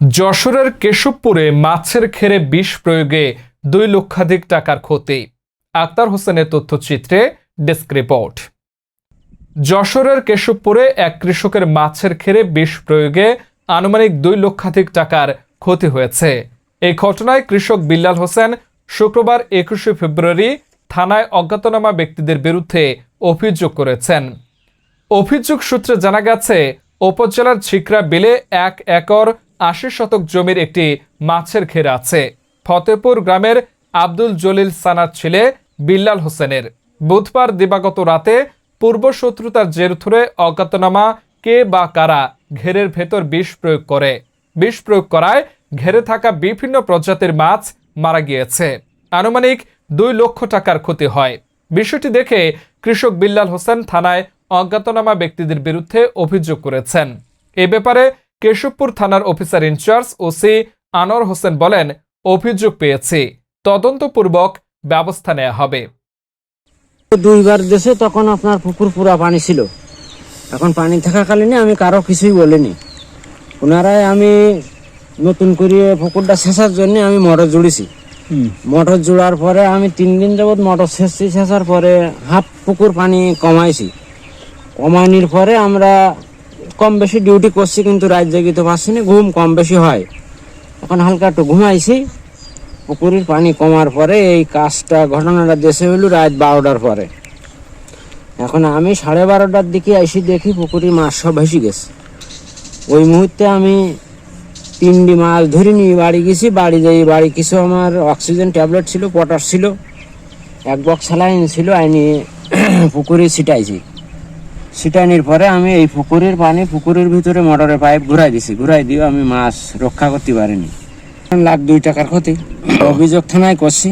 যশোরের কেশবপুরে মাছের খেরে বিষ প্রয়োগে দুই লক্ষাধিক টাকার ক্ষতি। আক্তার হোসেনের তথ্যচিত্রে ডেস্ক রিপোর্ট। যশোরের কেশবপুরে এক কৃষকের মাছের খেরে বিষ প্রয়োগে আনুমানিক দুই লক্ষাধিক টাকার ক্ষতি হয়েছে। এই ঘটনায় কৃষক বিল্লাল হোসেন শুক্রবার একুশে ফেব্রুয়ারি থানায় অজ্ঞাতনামা ব্যক্তিদের বিরুদ্ধে অভিযোগ করেছেন। অভিযোগ সূত্রে জানা গেছে, উপজেলার ছিকরা বিলে এক একর আশি শতক জমির একটি মাছের ঘের আছে। ফতেপুর গ্রামের আব্দুল জলিল সানার ছেলে বিল্লাল হোসেনের। বুধবার দিবাগত রাতে পূর্ব শত্রুতার জের ধরে অজ্ঞাতনামা কে বা কারা ঘেরের ভেতর বিষ প্রয়োগ করে। বিষ প্রয়োগ করায় ঘেরে থাকা বিভিন্ন প্রজাতির মাছ মারা গিয়েছে। আনুমানিক দুই লক্ষ টাকার ক্ষতি হয়। বিষয়টি দেখে কৃষক বিল্লাল হোসেন থানায় অজ্ঞাতনামা ব্যক্তিদের বিরুদ্ধে অভিযোগ করেছেন। এ ব্যাপারে কেশবপুর থানার officer in charge OC Anwar Hossain বলেন অভিযোগ পেয়েছি। তদন্তপূর্বক ব্যবস্থা নেওয়া হবে। দুইবার দেশে তখন আপনার পুকুর পুরা পানি ছিল। এখন পানি থাকাকালীন আমি কারও কিছুই বলিনি। ওনারাই আমি নতুন করে পুকুরটা শেষার জন্য আমি মোটর জুড়েছি। মোটর জোড়ার পরে আমি তিন দিন যাবত মোটর শেষছি শেষার পরে হাফ পুকুর পানি কমাইছি। কমানির পরে আমরা কম বেশি ডিউটি করছি কিন্তু রাত জাগিতে পারছি না, ঘুম কম বেশি হয়। এখন হালকা একটু ঘুমাইছি, পুকুরের পানি কমার পরে এই কাজটা, ঘটনাটা দেশে হইল রাত বারোটার পরে। এখন আমি সাড়ে বারোটার দিকে এসে দেখি পুকুরের মাছ সব ভেসে গেছে। ওই মুহূর্তে আমি তিনটি মাছ ধরে নিয়ে বাড়ি গেছি, বাড়ি যাই বাড়ি কিছু আমার অক্সিজেন ট্যাবলেট ছিল পটাশ ছিল, এক বক্স স্যালাইন ছিল, আইনি পুকুরে ছিটাইছি। ছিটানির পরে আমি এই পুকুরের পানি পুকুরের ভিতরে মোটরের পাইপ ঘুরাই দিছি। ঘুরাই দিয়ে আমি মাছ রক্ষা করতে পারিনি। লাখ দুই টাকার ক্ষতি। অভিযোগ থানায় করছি।